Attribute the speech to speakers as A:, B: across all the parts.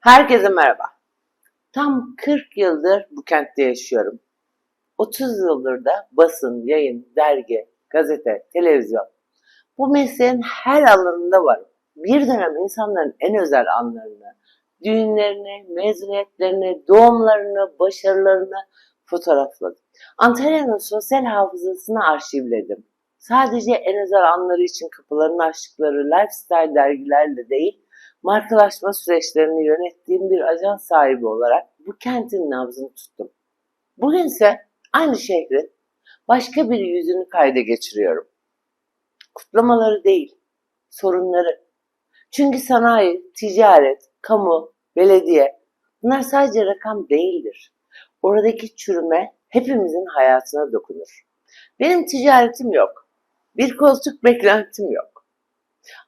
A: Herkese merhaba. Tam 40 yıldır bu kentte yaşıyorum. 30 yıldır da basın, yayın, dergi, gazete, televizyon. Bu mesleğin her alanında varım. Bir dönem insanların en özel anlarını, düğünlerini, mezuniyetlerini, doğumlarını, başarılarını fotoğrafladım. Antalya'nın sosyal hafızasını arşivledim. Sadece en özel anları için kapılarını açtıkları lifestyle dergilerle değil, markalaşma süreçlerini yönettiğim bir ajans sahibi olarak bu kentin nabzını tuttum. Bugünse aynı şehrin başka bir yüzünü kayda geçiriyorum. Kutlamaları değil, sorunları. Çünkü sanayi, ticaret, kamu, belediye bunlar sadece rakam değildir. Oradaki çürüme hepimizin hayatına dokunur. Benim ticaretim yok. Bir koltuk beklentim yok.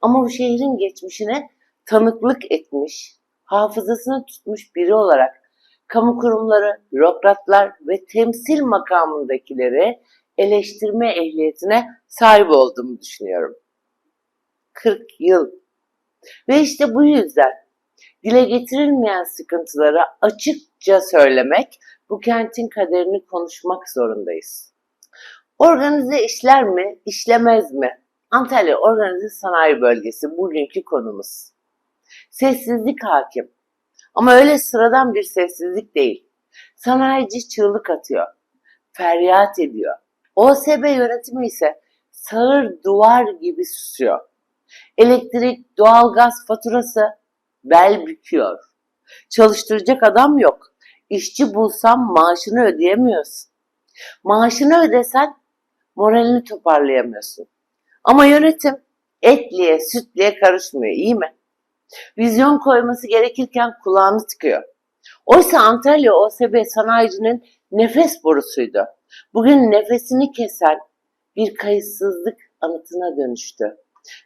A: Ama bu şehrin geçmişine tanıklık etmiş, hafızasını tutmuş biri olarak kamu kurumları, bürokratlar ve temsil makamındakileri eleştirme ehliyetine sahip olduğumu düşünüyorum. 40 yıl. Ve işte bu yüzden dile getirilmeyen sıkıntıları açıkça söylemek, bu kentin kaderini konuşmak zorundayız. Organize işler mi, işlemez mi? Antalya Organize Sanayi Bölgesi bugünkü konumuz. Sessizlik hakim. Ama öyle sıradan bir sessizlik değil. Sanayici çığlık atıyor. Feryat ediyor. OSB yönetimi ise sağır duvar gibi susuyor. Elektrik, doğalgaz faturası bel büküyor. Çalıştıracak adam yok. İşçi bulsam maaşını ödeyemiyorsun. Maaşını ödesen moralini toparlayamıyorsun. Ama yönetim etliye sütliye karışmıyor iyi mi? Vizyon koyması gerekirken kulağını tıkıyor. Oysa Antalya OSB sanayicinin nefes borusuydu. Bugün nefesini kesen bir kayıtsızlık anıtına dönüştü.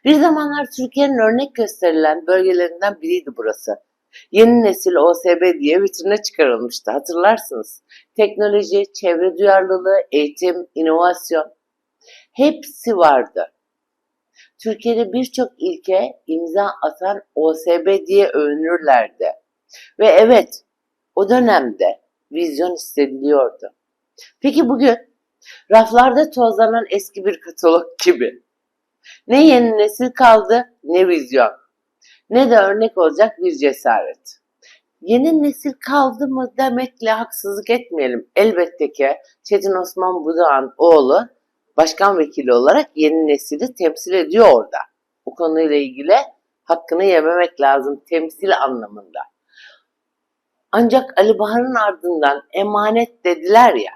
A: Bir zamanlar Türkiye'nin örnek gösterilen bölgelerinden biriydi burası. Yeni nesil OSB diye vitrine çıkarılmıştı hatırlarsınız. Teknoloji, çevre duyarlılığı, eğitim, inovasyon hepsi vardı. Türkiye'de birçok ilke imza atan OSB diye övünürlerdi. Ve evet, o dönemde vizyon hissediliyordu. Peki bugün raflarda tozlanan eski bir katalog gibi. Ne yeni nesil kaldı ne vizyon. Ne de örnek olacak bir cesaret. Yeni nesil kaldı mı demekle haksızlık etmeyelim. Elbette ki Çetin Osman Budağ'ın oğlu başkan vekili olarak yeni nesili temsil ediyor orada. Bu konuyla ilgili hakkını yememek lazım temsil anlamında. Ancak Ali Bahar'ın ardından emanet dediler ya,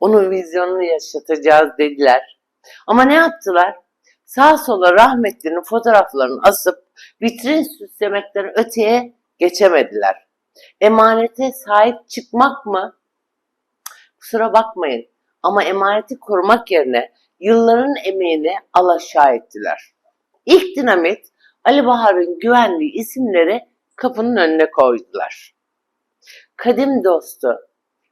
A: onun vizyonunu yaşatacağız dediler. Ama ne yaptılar? Sağa sola rahmetlinin fotoğraflarını asıp vitrin süslemekten öteye geçemediler. Emanete sahip çıkmak mı? Kusura bakmayın ama emaneti korumak yerine yılların emeğini alaşağı ettiler. İlk dinamit Ali Bahar'ın güvenliği isimleri kapının önüne koydular. Kadim dostu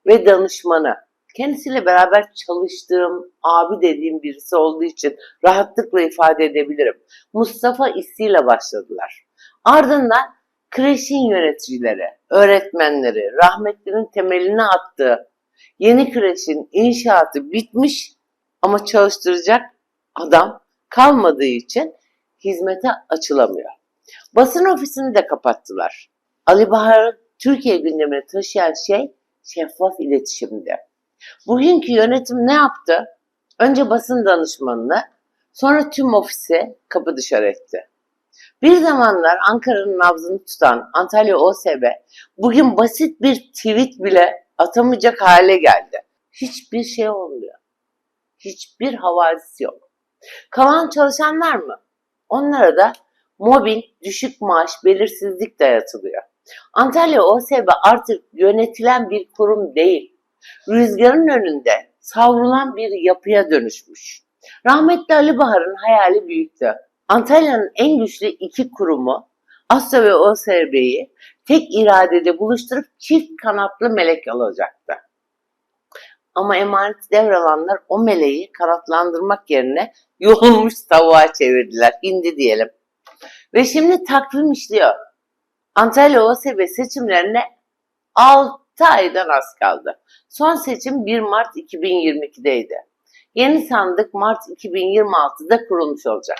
A: ve danışmanı, kendisiyle beraber çalıştığım, abi dediğim birisi olduğu için rahatlıkla ifade edebilirim. Mustafa İssi ile başladılar. Ardından kreşin yöneticileri, öğretmenleri, rahmetlinin temelini attığı yeni kreşin inşaatı bitmiş ama çalıştıracak adam kalmadığı için hizmete açılamıyor. Basın ofisini de kapattılar. Ali Bahar'ı Türkiye gündemine taşıyan şey şeffaf iletişimdi. Bugünkü yönetim ne yaptı? Önce basın danışmanını, sonra tüm ofisi kapı dışarı etti. Bir zamanlar Ankara'nın nabzını tutan Antalya OSB bugün basit bir tweet bile atamayacak hale geldi. Hiçbir şey olmuyor. Hiçbir havadis yok. Kalan çalışanlar mı? Onlara da mobbing, düşük maaş, belirsizlik dayatılıyor. Antalya OSB artık yönetilen bir kurum değil. Rüzgarın önünde savrulan bir yapıya dönüşmüş. Rahmetli Ali Bahar'ın hayali büyüktü. Antalya'nın en güçlü iki kurumu Asya ve OSB'yi tek iradede buluşturup çift kanatlı melek alacaktı. Ama emaneti devralanlar o meleği kanatlandırmak yerine yoğulmuş tavuğa çevirdiler. Hindi diyelim. Ve şimdi takvim işliyor. Antalya OSB seçimlerine 6 aydan az kaldı. Son seçim 1 Mart 2022'deydi. Yeni sandık Mart 2026'da kurulmuş olacak.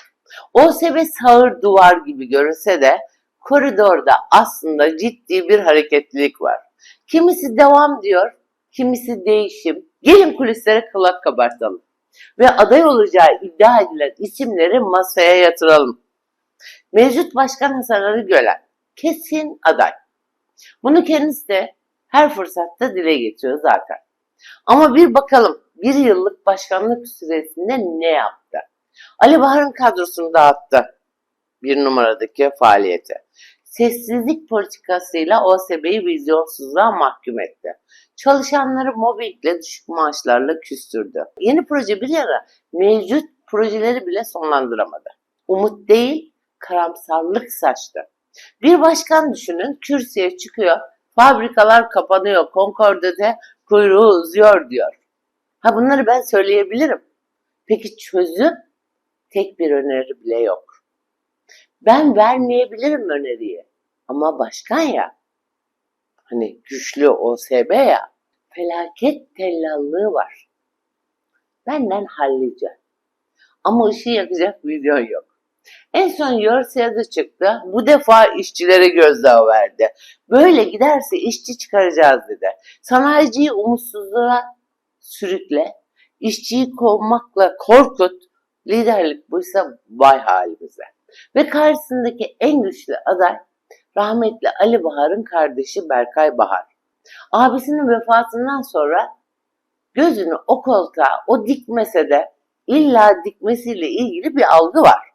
A: OSB sağır duvar gibi görünse de koridorda aslında ciddi bir hareketlilik var. Kimisi devam diyor, kimisi değişim. Gelin kulislere kulak kabartalım ve aday olacağı iddia edilen isimleri masaya yatıralım. Mevcut Başkan Hasan Ali Gölen kesin aday. Bunu kendisi de her fırsatta dile getiriyor zaten. Ama bir bakalım bir yıllık başkanlık süresinde ne yaptı? Ali Bahar'ın kadrosunu dağıttı. Bir numaradaki faaliyeti. Sessizlik politikasıyla OSB'yi vizyonsuzluğa mahkum etti. Çalışanları mobbingle düşük maaşlarla küstürdü. Yeni proje bir yana mevcut projeleri bile sonlandıramadı. Umut değil, karamsarlık saçtı. Bir başkan düşünün kürsüye çıkıyor, fabrikalar kapanıyor, Concorde'de kuyruğu uzuyor diyor. Ha bunları ben söyleyebilirim. Peki çözüm? Tek bir öneri bile yok. Ben vermeyebilirim öneriyi. Ama başkan ya, hani güçlü OSB ya, felaket tellallığı var. Benden hallice. Ama ışığı yakacak vizyon yok. En son Yorsiyada çıktı. Bu defa işçilere gözdağı verdi. Böyle giderse işçi çıkaracağız dedi. Sanayiciyi umutsuzluğa sürükle, işçiyi kovmakla korkut, liderlik buysa vay halimize. Ve karşısındaki en güçlü aday rahmetli Ali Bahar'ın kardeşi Berkay Bahar. Abisinin vefatından sonra gözünü o koltuğa, o dikmese de illa dikmesiyle ilgili bir algı var.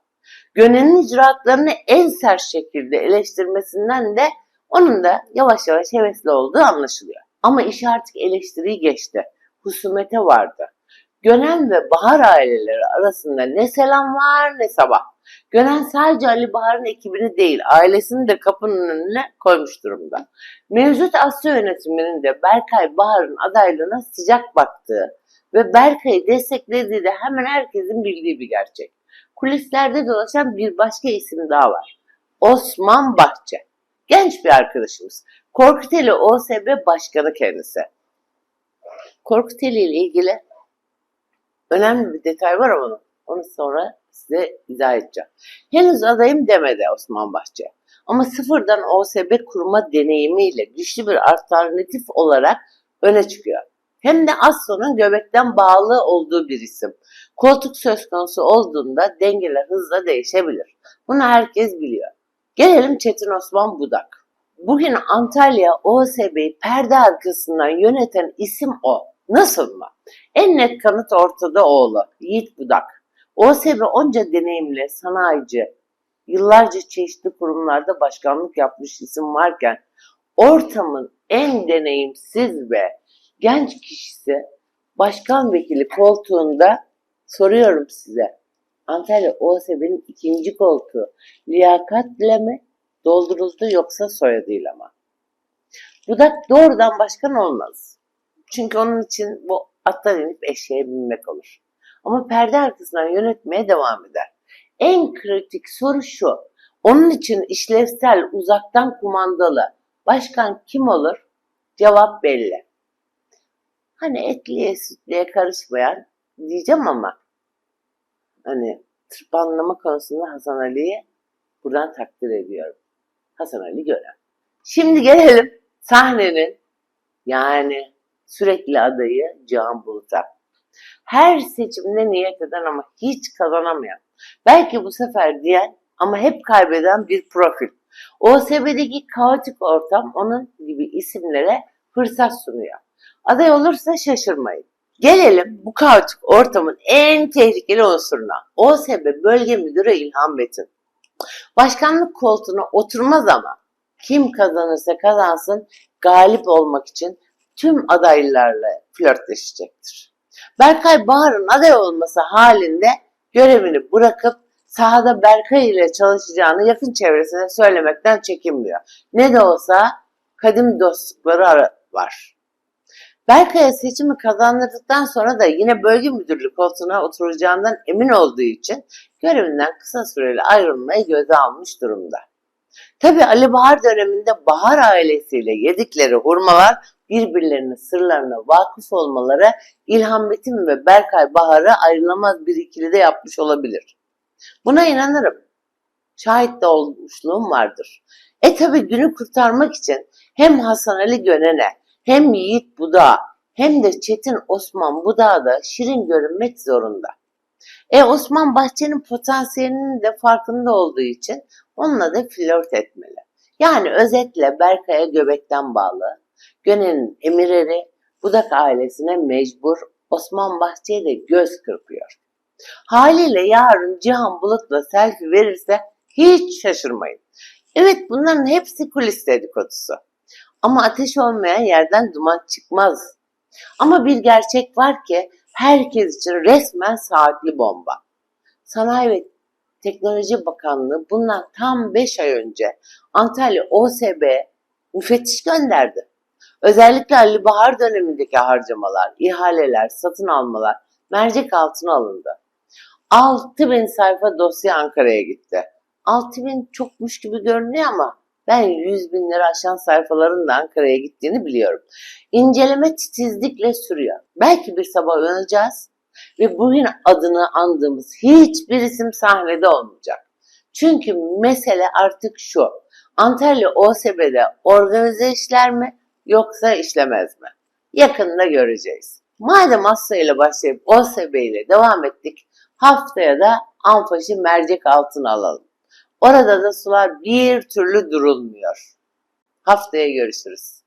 A: Gönen'in icraatlarını en sert şekilde eleştirmesinden de onun da yavaş yavaş hevesli olduğu anlaşılıyor. Ama iş artık eleştiriyi geçti. Husumete vardı. Gönen ve Bahar aileleri arasında ne selam var ne sabah. Gönen sadece Ali Bahar'ın ekibini değil, ailesini de kapının önüne koymuş durumda. Mevcut Asya yönetiminin de Berkay Bahar'ın adaylığına sıcak baktığı ve Berkay'ı desteklediği de hemen herkesin bildiği bir gerçek. Kulislerde dolaşan bir başka isim daha var. Osman Bahçe. Genç bir arkadaşımız. Korkuteli OSB Başkanı kendisi. Korkuteli ile ilgili önemli bir detay var ama onu sonra size izah edeceğim. Henüz adayım demedi Osman Bahçe. Ama sıfırdan OSB kurma deneyimiyle güçlü bir alternatif olarak öne çıkıyor. Hem de Astro'nun göbekten bağlı olduğu bir isim. Koltuk söz konusu olduğunda dengeler hızla değişebilir. Bunu herkes biliyor. Gelelim Çetin Osman Budak. Bugün Antalya OSB'yi perde arkasından yöneten isim o. Nasıl mı? En net kanıt ortada oğlu Yiğit Budak. OSB onca deneyimli sanayici, yıllarca çeşitli kurumlarda başkanlık yapmış isim varken ortamın en deneyimsiz ve genç kişisi başkan vekili koltuğunda soruyorum size. Antalya OSB'nin ikinci koltuğu liyakatle mi dolduruldu yoksa soyadıyla mı? Budak doğrudan başkan olmaz. Çünkü onun için bu attan inip eşeğe binmek olur. Ama perde arkasından yönetmeye devam eder. En kritik soru şu. Onun için işlevsel, uzaktan kumandalı başkan kim olur? Cevap belli. Hani etliye sütliye karışmayan diyeceğim ama hani tırpanlama konusunda Hasan Ali'yi buradan takdir ediyorum. Hasan Ali Gören. Şimdi gelelim sahnenin yani sürekli adayı Can Bulut'a. Her seçimde niyet eden ama hiç kazanamayan. Belki bu sefer diyen ama hep kaybeden bir profil. OSB'deki kaotik ortam onun gibi isimlere fırsat sunuyor. Aday olursa şaşırmayın. Gelelim bu kaotik ortamın en tehlikeli unsuruna. OSB Bölge Müdürü İlhan Metin. Başkanlık koltuğuna oturmaz ama kim kazanırsa kazansın galip olmak için tüm adaylarla flörtleşecektir. Berkay Bahar'ın aday olması halinde görevini bırakıp sahada Berkay ile çalışacağını yakın çevresine söylemekten çekinmiyor. Ne de olsa kadim dostlukları var. Berkay'a seçimi kazandırdıktan sonra da yine bölge müdürlük koltuğuna oturacağından emin olduğu için görevinden kısa süreli ayrılmayı göze almış durumda. Tabi Ali Bahar döneminde Bahar ailesiyle yedikleri hurmalar birbirlerinin sırlarına vakıf olmaları İlhan Metin ve Berkay Bahar'ı ayrılamaz bir ikilide yapmış olabilir. Buna inanırım. Şahit de olmuşluğum vardır. E tabi günü kurtarmak için hem Hasan Ali Gönen'e hem Yiğit Budağa hem de Çetin Osman Budağa da şirin görünmek zorunda. E Osman Bahçe'nin potansiyelinin de farkında olduğu için onunla da flört etmeli. Yani özetle Berkay'a göbekten bağlı, Gönen'in emirleri, Budak ailesine mecbur, Osman Bahçe'ye de göz kırpıyor. Haliyle yarın Cihan Bulut'la selfie verirse hiç şaşırmayın. Evet bunların hepsi kulis dedikodusu. Ama ateş olmayan yerden duman çıkmaz. Ama bir gerçek var ki herkes için resmen saatli bomba. Sanayi ve Teknoloji Bakanlığı bundan tam 5 ay önce Antalya OSB müfettiş gönderdi. Özellikle Ali Bahar dönemindeki harcamalar, ihaleler, satın almalar mercek altına alındı. 6000 sayfa dosya Ankara'ya gitti. 6000 çokmuş gibi görünüyor ama ben 100 binleri aşan sayfaların da Ankara'ya gittiğini biliyorum. İnceleme titizlikle sürüyor. Belki bir sabah uyanacağız ve bugün adını andığımız hiçbir isim sahnede olmayacak. Çünkü mesele artık şu. Antalya OSB'de organize işler mi yoksa işlemez mi? Yakında göreceğiz. Madem Asya ile başlayıp OSB ile devam ettik, haftaya da Anfaş'ı mercek altına alalım. Orada da sular bir türlü durulmuyor. Haftaya görüşürüz.